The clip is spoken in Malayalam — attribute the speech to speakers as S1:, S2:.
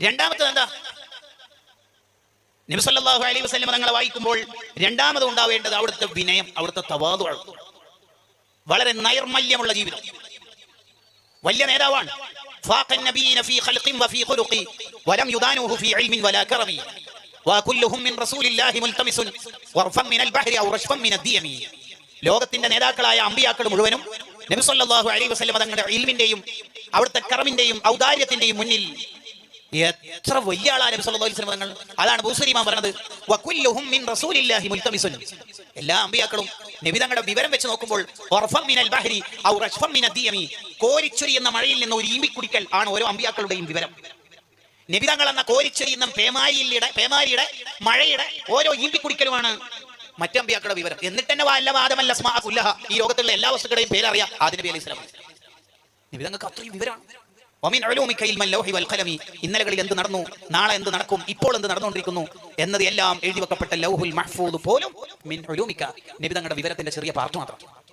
S1: രണ്ടാമത്തത് എന്താ? നബിസല്ലാഹു അലി വസ്ലം തങ്ങളെ വായിക്കുമ്പോൾ രണ്ടാമത് ഉണ്ടാവേണ്ടത് അവിടുത്തെ വിനയം അവിടുത്തെ തവാതു വളരെ നൈർമല്യമുള്ള ജീവിതം. വലിയ നേതാവാണ്. ലോകത്തിന്റെ നേതാക്കളായ അമ്പിയാക്കൾ മുഴുവനും തങ്ങളുടെ ഇൽമിന്റെയും അവിടുത്തെ കറമിന്റെയും ഔദാര്യത്തിന്റെയും മുന്നിൽ എത്ര വലിയ ആളാണ് നബി സല്ലല്ലാഹു അലൈഹി വസല്ലം അതാണ് ബൂസരിമാൻ പറഞ്ഞത്. മിൻ റസൂലില്ലാഹി എല്ലാ അമ്പിയാക്കളും നബി തങ്ങളുടെ വിവരം വെച്ച് നോക്കുമ്പോൾ മിനൽ ബഹരി ഔ കോരിച്ചൊരിയുന്ന മഴയിൽ നിന്ന് ഒരു ഈമ്പി കുടിക്കൽ ആണ് ഓരോ അമ്പിയാക്കളുടെയും വിവരം. നബി തങ്ങൾ എന്ന കോരിച്ചൊരിയുന്ന പേമാരിയുടെ പേമാരിയുടെ മഴയുടെ ഓരോ ഈമ്പി കുടിക്കലുമാണ് മറ്റമ്പിയാക്കളുടെ വിവരം. എന്നിട്ട് തന്നെ വല്ല വാദമല്ല സ്മാ ഈ ലോകത്തുള്ള എല്ലാ വസ്തുക്കളുടെയും പേരറിയാം ആദിനബി നബി അലൈഹി സ്വലാം. നബി അത്രയും വിവരമാണ് ഇന്നലകളിൽ എന്ത് നടന്നു? നാളെ എന്ത് നടക്കും? ഇപ്പോൾ എന്ത് നടന്നുകൊണ്ടിരിക്കുന്നു? എന്നത് എല്ലാം എഴുതി വെക്കപ്പെട്ട ലൗഹുൽ മഹ്ഫൂദ് പോലും മിൻ നബി തങ്ങളുടെ വിവരത്തിന്റെ ചെറിയ പാർട്ട് മാത്രം.